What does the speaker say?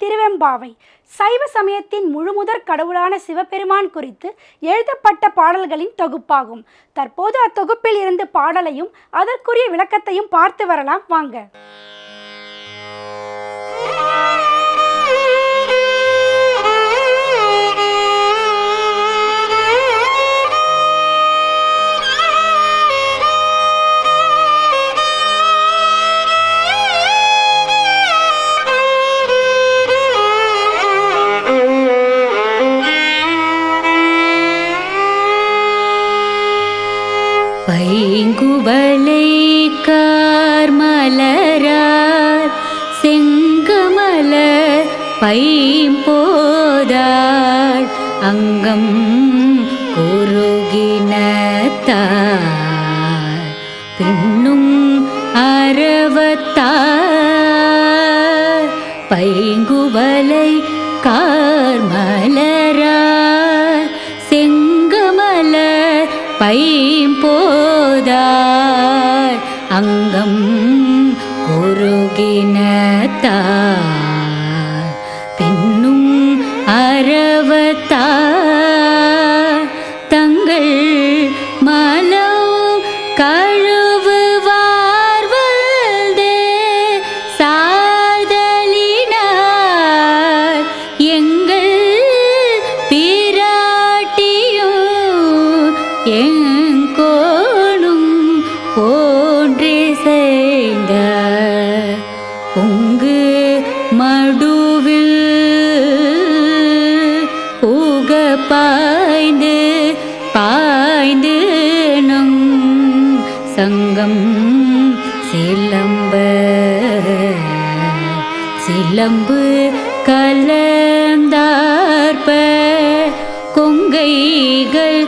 திருவெம்பாவை. சைவ சமயத்தின் முழுமுதற் கடவுளான சிவபெருமான் குறித்து எழுதப்பட்ட பாடல்களின் தொகுப்பாகும். தற்போது அத்தொகுப்பில் இருந்து பாடலையும் அதற்குரிய விளக்கத்தையும் பார்த்து வரலாம். வாங்க. பைங்குவளை கார்மலரார் செங்கமல பைம்போதாள் அங்கம் குருகினத்தார் பின்னும் அறவத்தார் பைங்குவலை கார்மலரார் பைம்போதார் அங்கம் குறுகினத்தார் எங்கோளும் போன்றே செய்த பொங்கு மடுவில் புக பாய்ந்து பாய்ந்து நம் சங்கம் சிலம்ப சிலம்பு கலந்தார்ப கொங்கைகள்